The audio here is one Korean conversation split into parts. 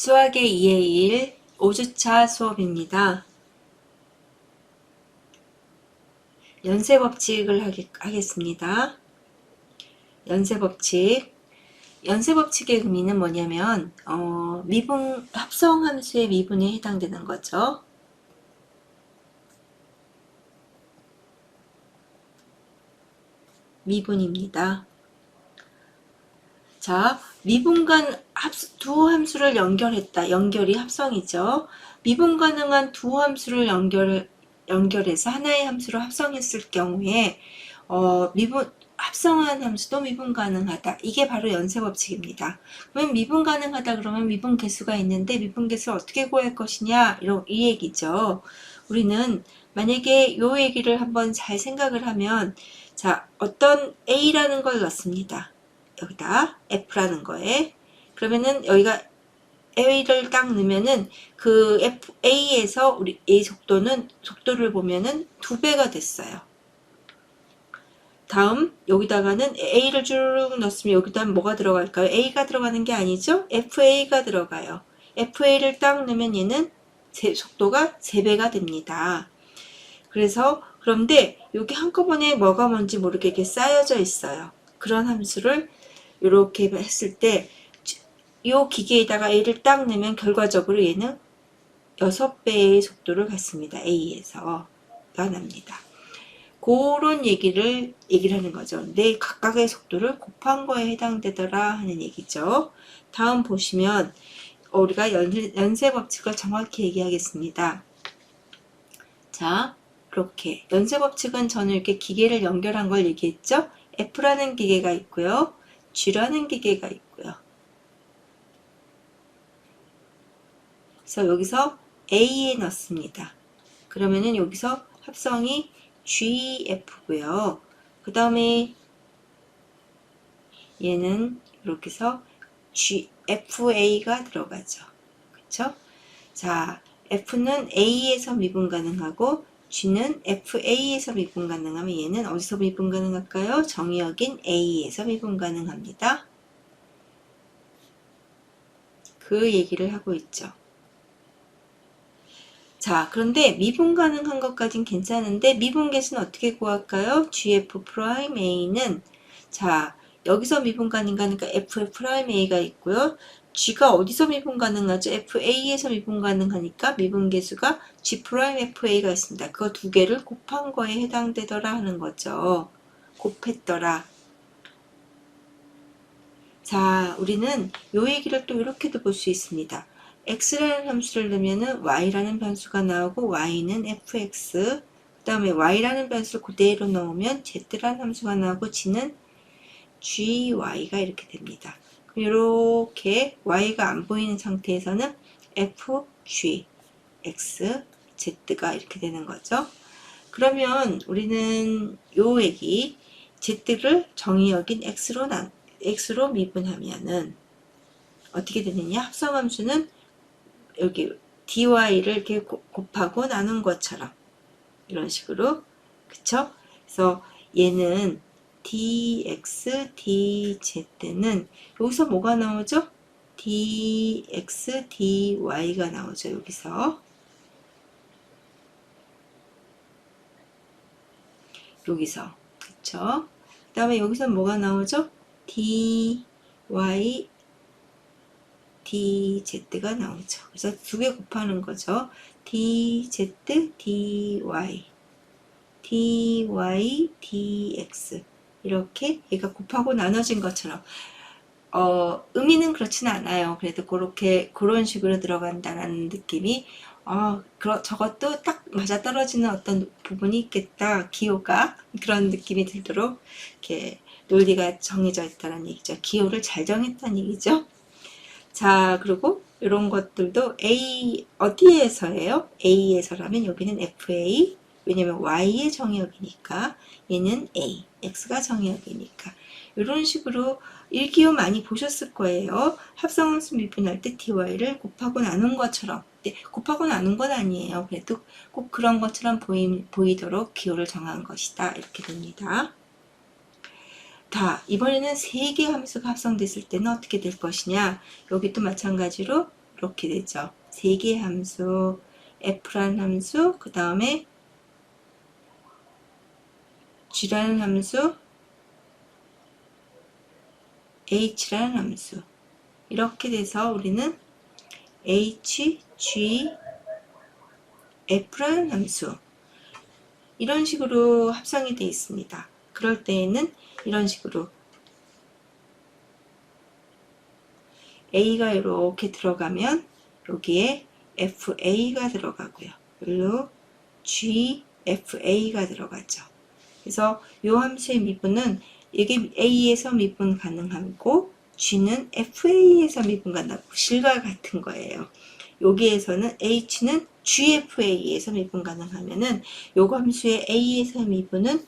수학의 2의 1 5주차 수업입니다. 연쇄 법칙을 하겠, 하겠습니다. 연쇄 법칙. 연쇄 법칙의 의미는 뭐냐면 어, 미분 합성 함수의 미분에 해당되는 거죠. 미분입니다. 자, 미분간 두 함수를 연결했다. 연결이 합성이죠. 미분 가능한 두 함수를 연결, 연결해서 하나의 함수로 합성했을 경우에, 어, 미분, 합성한 함수도 미분 가능하다. 이게 바로 연쇄 법칙입니다. 그러면 미분 가능하다 그러면 미분 개수가 있는데 미분 개수를 어떻게 구할 것이냐 이런 이 얘기죠. 우리는 만약에 요 얘기를 한번 잘 생각을 하면 자 어떤 A라는 걸 넣습니다. 여기다 F라는 거에 그러면은 여기가 A를 딱 넣으면은 그 F, A에서 우리 A 속도는 속도를 보면은 두 배가 됐어요. 다음 여기다가는 A를 쭉 넣었으면 여기다 뭐가 들어갈까요? A가 들어가는 게 아니죠? FA가 들어가요. FA를 딱 넣으면 얘는 제 속도가 3배가 됩니다. 그래서 그런데 여기 한꺼번에 뭐가 뭔지 모르게 이렇게 쌓여져 있어요. 그런 함수를 이렇게 했을 때 이 기계에다가 A를 딱 넣으면 결과적으로 얘는 6배의 속도를 갖습니다. A에서 가 납니다. 그런 얘기를 얘기를 하는 거죠. 내 각각의 속도를 곱한 거에 해당되더라 하는 얘기죠. 다음 보시면 우리가 연쇄 법칙을 정확히 얘기하겠습니다. 자, 이렇게 연쇄 법칙은 저는 이렇게 기계를 연결한 걸 얘기했죠. F라는 기계가 있고요. G라는 기계가 있고요. 그래서 여기서 A에 넣습니다. 그러면은 여기서 합성이 GF고요. 그 다음에 얘는 이렇게 해서 GFA가 들어가죠. 그쵸? 자, F는 A에서 미분 가능하고 G는 FA에서 미분 가능하면 얘는 어디서 미분 가능할까요? 정의역인 A에서 미분 가능합니다. 그 얘기를 하고 있죠. 자, 그런데 미분 가능한 것까진 괜찮은데 미분 개수는 어떻게 구할까요? GF 프라임 A는 자, 여기서 미분 가능하니까 F 프라임 A가 있고요. G가 어디서 미분 가능하죠? FA에서 미분 가능하니까 미분 개수가 G 프라임 FA가 있습니다. 그거 두 개를 곱한 거에 해당되더라 하는 거죠. 곱했더라. 자, 우리는 요 얘기를 또 이렇게도 볼 수 있습니다. X라는 함수를 넣으면 y라는 변수가 나오고 y는 fx 그 다음에 y라는 변수를 그대로 넣으면 z라는 함수가 나오고 g는 gy가 이렇게 됩니다. 이렇게 y가 안 보이는 상태에서는 fg, x, z가 이렇게 되는 거죠. 그러면 우리는 요 얘기 z를 정의역인 x로 나, x로 미분하면은 어떻게 되느냐? 합성함수는 여기 dy를 이렇게 곱하고 나눈 것처럼 이런 식으로 그쵸? 그래서 얘는 dx, dz는 여기서 뭐가 나오죠? dx, dy가 나오죠. 여기서 여기서 그쵸? 그 다음에 여기서 뭐가 나오죠? dy, dz가 나오죠. 그래서 두 개 곱하는 거죠. dz, dy, dy, dx 이렇게 얘가 곱하고 나눠진 것처럼 어, 의미는 그렇지는 않아요. 그래도 그렇게 그런 식으로 들어간다라는 느낌이 어, 그러, 저것도 딱 맞아 떨어지는 어떤 부분이 있겠다. 기호가 그런 느낌이 들도록 이렇게 논리가 정해져 있다는 얘기죠. 기호를 잘 정했다는 얘기죠. 자, 그리고 이런 것들도 A 어디에서예요? A에서라면 여기는 FA 왜냐면 Y의 정의역이니까 얘는 A, X가 정의역이니까 이런 식으로 일기호 많이 보셨을 거예요. 합성함수 미분할 때 dy를 곱하고 나눈 것처럼 네, 곱하고 나눈 건 아니에요. 그래도 꼭 그런 것처럼 보이, 보이도록 기호를 정한 것이다. 이렇게 됩니다. 다 이번에는 세 개 함수가 합성됐을 때는 어떻게 될 것이냐 여기도 마찬가지로 이렇게 되죠. 세 개의 함수, f라는 함수, 그 다음에 g라는 함수, h라는 함수. 이렇게 돼서 우리는 h, g, f라는 함수. 이런 식으로 합성이 되어 있습니다. 그럴 때에는 이런 식으로 A가 이렇게 들어가면 여기에 FA가 들어가고요. 그리고 GFA가 들어가죠. 그래서 이 함수의 미분은 이게 A에서 미분 가능하고 G는 FA에서 미분 가능하고 실과 같은 거예요. 여기에서는 H는 GFA에서 미분 가능하면은 요거 함수의 A에서 미분은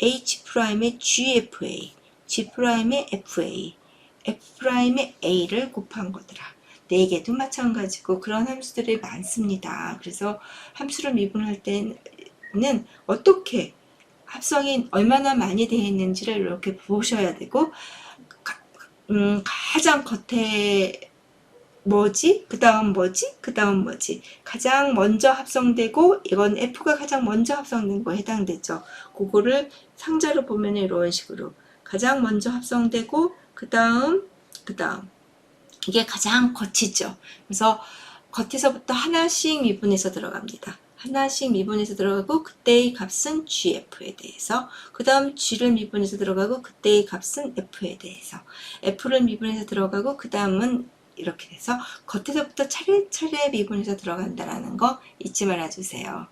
H'의 GFA, G'의 FA, F'의 A를 곱한 거더라. 네 개도 마찬가지고 그런 함수들이 많습니다. 그래서 함수를 미분할 때는 어떻게 합성이 얼마나 많이 되어 있는지를 이렇게 보셔야 되고 가, 음, 가장 겉에 뭐지? 그 다음 뭐지? 그 다음 뭐지? 가장 먼저 합성되고 이건 F가 가장 먼저 합성된 거에 해당되죠. 그거를 상자로 보면 이런 식으로 가장 먼저 합성되고 그 다음 그 다음 이게 가장 겉이죠. 그래서 겉에서부터 하나씩 미분해서 들어갑니다. 하나씩 미분해서 들어가고 그때의 값은 GF에 대해서 그 다음 G를 미분해서 들어가고 그때의 값은 F에 대해서 F를 미분해서 들어가고 그 다음은 이렇게 돼서 겉에서부터 차례차례 미분해서 들어간다라는 거 잊지 말아주세요.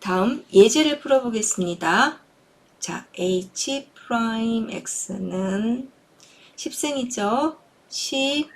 다음 예제를 풀어보겠습니다. 자, h 프라임 x는 10승이죠. 10,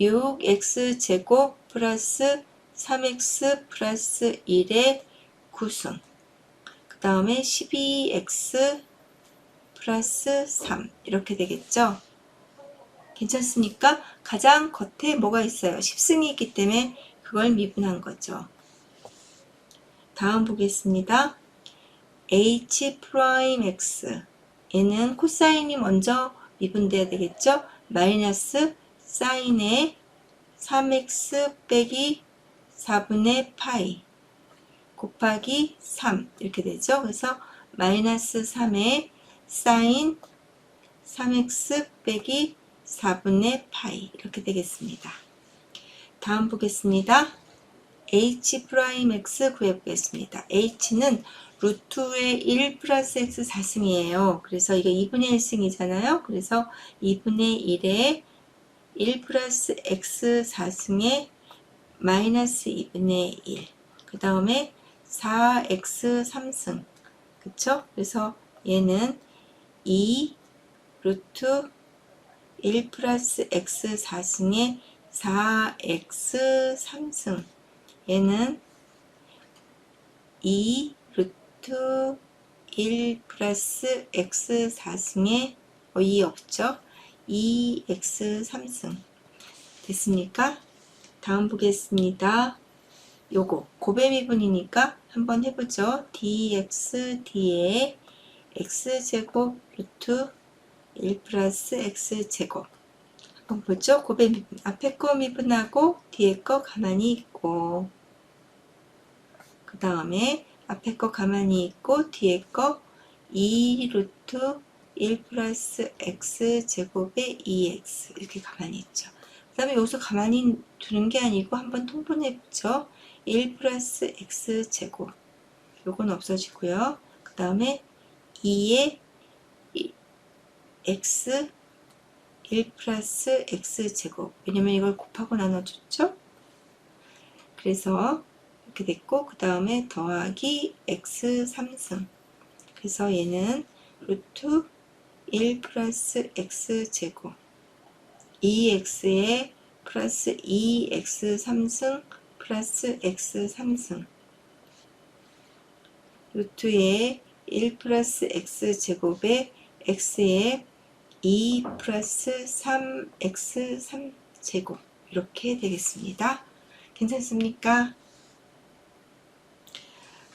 6x 제곱 플러스 3x 플러스 1의 9승. 그 다음에 12x 플러스 3 이렇게 되겠죠. 괜찮습니까? 가장 겉에 뭐가 있어요? 10승이 있기 때문에 그걸 미분한 거죠. 다음 보겠습니다. h 프라임 x 얘는 코사인이 먼저 미분돼야 되겠죠? 마이너스 사인의 3x 빼기 4분의 파이 곱하기 3 이렇게 되죠. 그래서 마이너스 3의 사인 3x 빼기 4분의 파이 이렇게 되겠습니다. 다음 보겠습니다. h 프라임 x 구해보겠습니다. h는 루트의 1 플러스 x 4승이에요. 그래서 이게 2분의 1승이잖아요. 그래서 2분의 1에 1 플러스 x 4승에 마이너스 2분의 1. 그 다음에 4x 3승. 그쵸? 그래서 얘는 2 루트 1 플러스 x 4승에 4x 3승. 얘는 2 루트 1 플러스 x 4승에 어, 2 없죠? 2x 3승. 됐습니까? 다음 보겠습니다. 요거 고배 미분이니까 한번 해보죠. dx d에 x제곱 루트 1 플러스 x제곱 한번 보죠. 고배 미분 앞에 거 미분하고 뒤에 거 가만히 있고 그 다음에 앞에 거 가만히 있고 뒤에 거 2 루트 1 플러스 x 제곱의 2x 이렇게 가만히 있죠. 그 다음에 여기서 가만히 두는 게 아니고 한번 통분해 보죠. 1 플러스 x 제곱 요건 없어지고요. 그 다음에 2의 x 1 플러스 x 제곱. 왜냐면 이걸 곱하고 나눠줬죠. 그래서 이렇게 됐고 그 다음에 더하기 x 3승 그래서 얘는 루트 1 플러스 x 제곱. 2x에 플러스 2x 3승 플러스 x 3승 루트에 1 플러스 x 제곱에 x에 2 플러스 3x 3제곱 이렇게 되겠습니다. 괜찮습니까?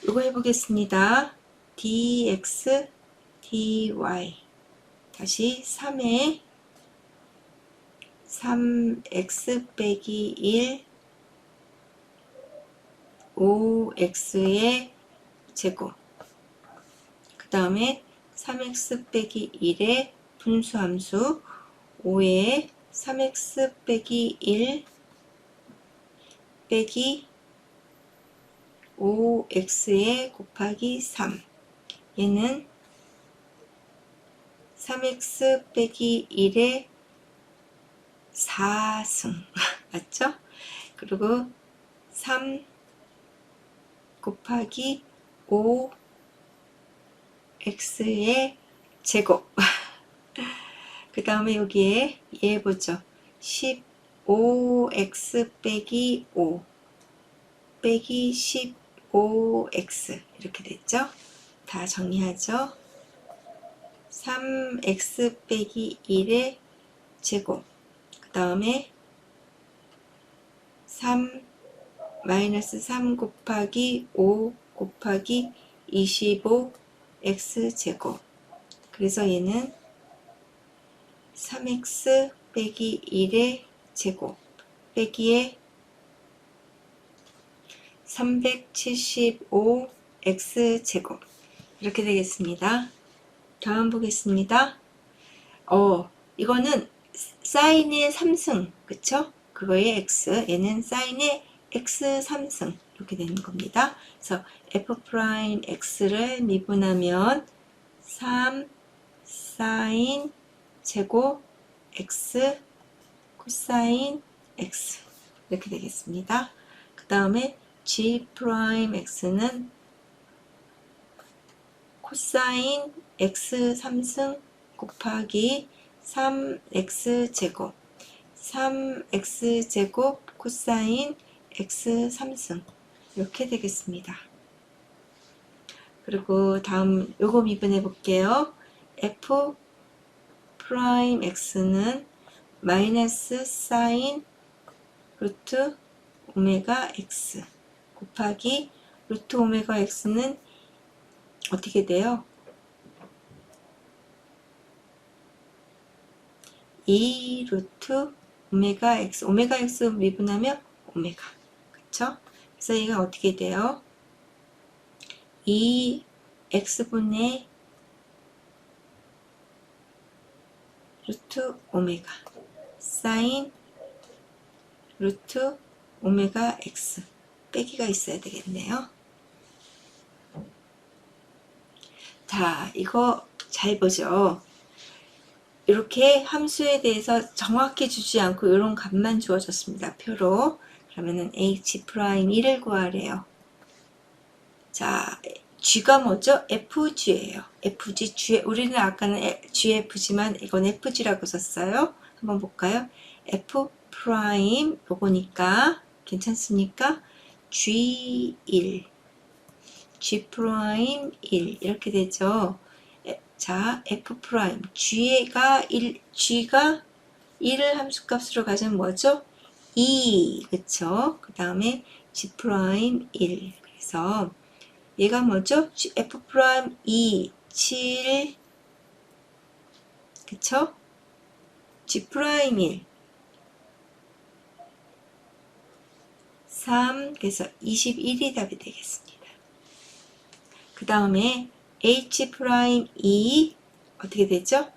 이거 해보겠습니다. dx dy 다시 3의 3x 빼기 1 5x의 제곱 그 다음에 3x 빼기 1의 분수함수 5에 3x 빼기 1 빼기 5x에 곱하기 3 얘는 3x 빼기 1의 4승. 맞죠? 그리고 3 곱하기 5 x의 제곱 그 다음에 여기에 얘 보죠. 15x 빼기 5 빼기 15x 이렇게 됐죠? 다 정리하죠? 3x 빼기 1의 제곱. 그 다음에 3 마이너스 3 곱하기 5 곱하기 25 x 제곱. 그래서 얘는 3x 빼기 1의 제곱 빼기에 375 x 제곱 이렇게 되겠습니다. 다음 보겠습니다. 어 이거는 사인의 3승 그쵸? 그거의 x 얘는 사인의 x 3승 이렇게 되는 겁니다. 그래서 f 프라임 x를 미분하면 3 사인 제곱 x 코사인 x 이렇게 되겠습니다. 그 다음에 g 프라임 x는 코사인 x 3승 곱하기 3x 제곱 3x 제곱 코사인 x 3승 이렇게 되겠습니다. 그리고 다음 요거 미분해 볼게요. f 프라임 x는 마이너스 사인 루트 오메가 x 곱하기 루트 오메가 x는 어떻게 돼요? 2 루트 오메가 x 오메가 x 미분하면 오메가 그쵸? 그래서 얘가 어떻게 돼요? 2 x분의 루트 오메가 사인 루트 오메가 x 빼기가 있어야 되겠네요. 자, 이거 잘 보죠. 이렇게 함수에 대해서 정확히 주지 않고 이런 값만 주어졌습니다. 표로. 그러면은 h 프라임 1을 구하래요. 자, g가 뭐죠? fg예요. fg, g, 우리는 아까는 gf지만 이건 fg라고 썼어요. 한번 볼까요? f 프라임 요거니까 괜찮습니까? g1 g 프라임 1 이렇게 되죠. 자, f 프라임 g가 1 g가 1을 함수값으로 가지면 뭐죠? 2 그쵸? 그 다음에 g 프라임 1 그래서 얘가 뭐죠? f 프라임 2 7 그쵸? g 프라임 1 3 그래서 21이 답이 되겠습니다. 그 다음에 h 프라임 2 어떻게 되죠?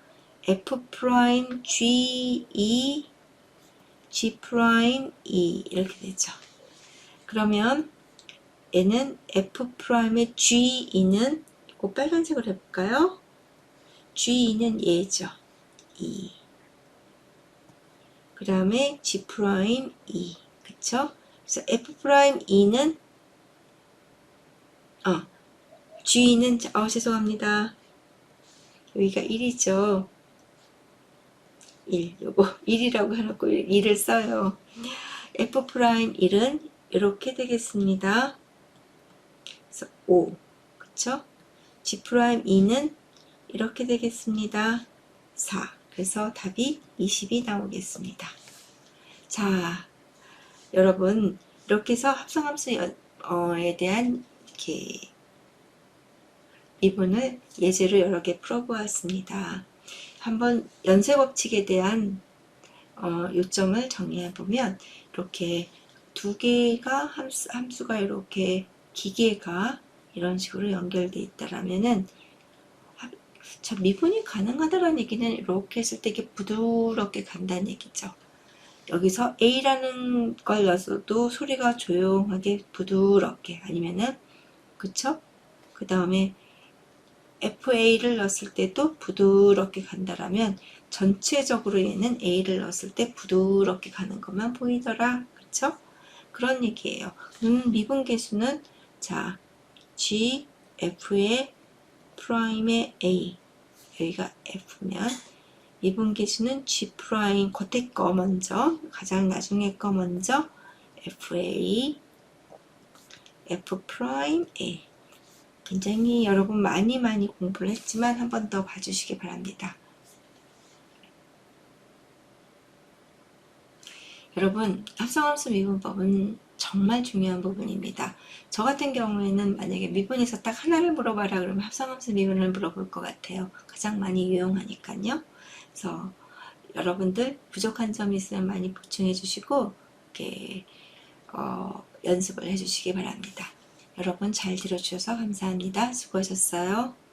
f 프라임 g 2 g 프라임 2 이렇게 되죠. 그러면 얘는 f 프라임의 g2는 이거 빨간색으로 해볼까요? g2는 얘죠. 2. 그 다음에 g 2. 그쵸? 그래서 f 2는 어, g는 어 죄송합니다. 여기가 1이죠. 1 요거 1이라고 해놓고 1을 써요. f 프라임 1은 이렇게 되겠습니다. 그래서 5 그쵸? g 프라임 2는 이렇게 되겠습니다. 4 그래서 답이 20이 나오겠습니다. 자 여러분 이렇게 해서 합성함수에 대한 이렇게 미분을 예제로 여러 개 풀어보았습니다. 한번 연쇄 법칙에 대한 어, 요점을 정리해 보면 이렇게 두 개가 함수, 함수가 이렇게 기계가 이런 식으로 연결돼 있다라면은 하- 저 미분이 가능하다라는 얘기는 이렇게 했을 때 이게 부드럽게 간다는 얘기죠. 여기서 A라는 걸 넣어도 소리가 조용하게 부드럽게 아니면은 그쵸? 그 다음에 FA를 넣었을 때도 부드럽게 간다라면 전체적으로 얘는 A를 넣었을 때 부드럽게 가는 것만 보이더라. 그쵸? 그런 얘기예요. 음, 미분 계수는 자 G, F의 프라임의 A 여기가 F면 미분계수는 G 프라임 겉에 거 먼저 가장 나중에 거 먼저 FA F 프라임 A 굉장히 여러분 많이 많이 공부를 했지만 한 번 더 봐주시기 바랍니다. 여러분 합성함수 미분법은 정말 중요한 부분입니다. 저 같은 경우에는 만약에 미분에서 딱 하나를 물어봐라 그러면 합성함수 미분을 물어볼 것 같아요. 가장 많이 유용하니까요. 그래서 여러분들 부족한 점이 있으면 많이 보충해 주시고 이렇게 어, 연습을 해 주시기 바랍니다. 여러분 잘 들어주셔서 감사합니다. 수고하셨어요.